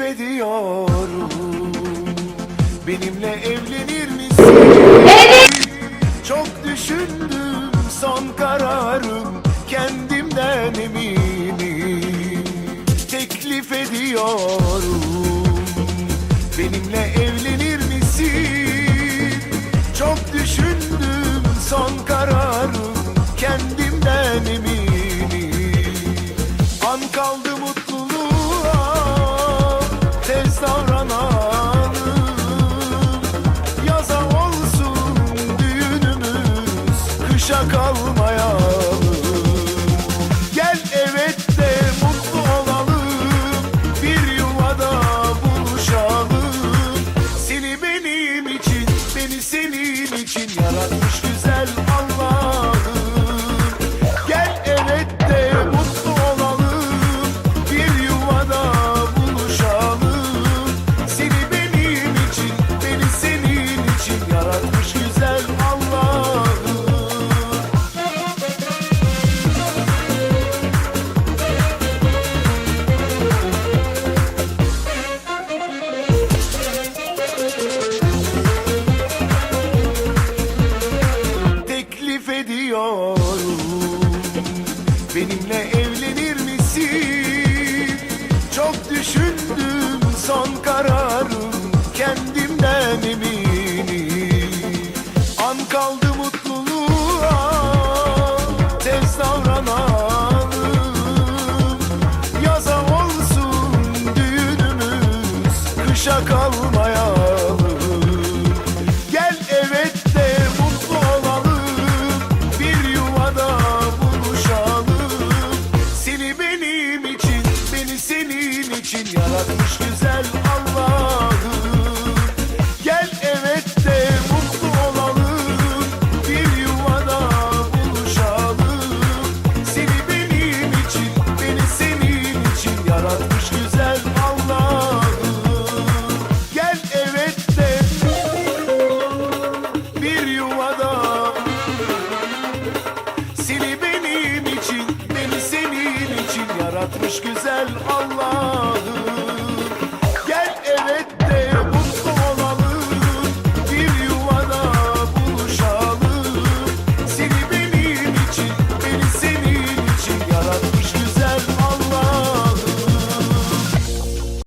ediyorum Benimle evlenir misin? Çok düşündüm son kararım Kendimden eminim Teklif ediyorum Benimle evlenir misin? Çok düşündüm Kışa kalmayalım. Gel evet de mutlu olalım. Bir yuvada buluşalım. Seni benim için Beni senin için Yaratmış güzel misin? Çok düşündüm son kararım Kendimden eminim. An kaldı mutluluğa Tez davranalım. Yaza olsun düğünümüz Kışa kalmayalım için yaratmış güzel Allah. Yaratmış güzel Allah'ım.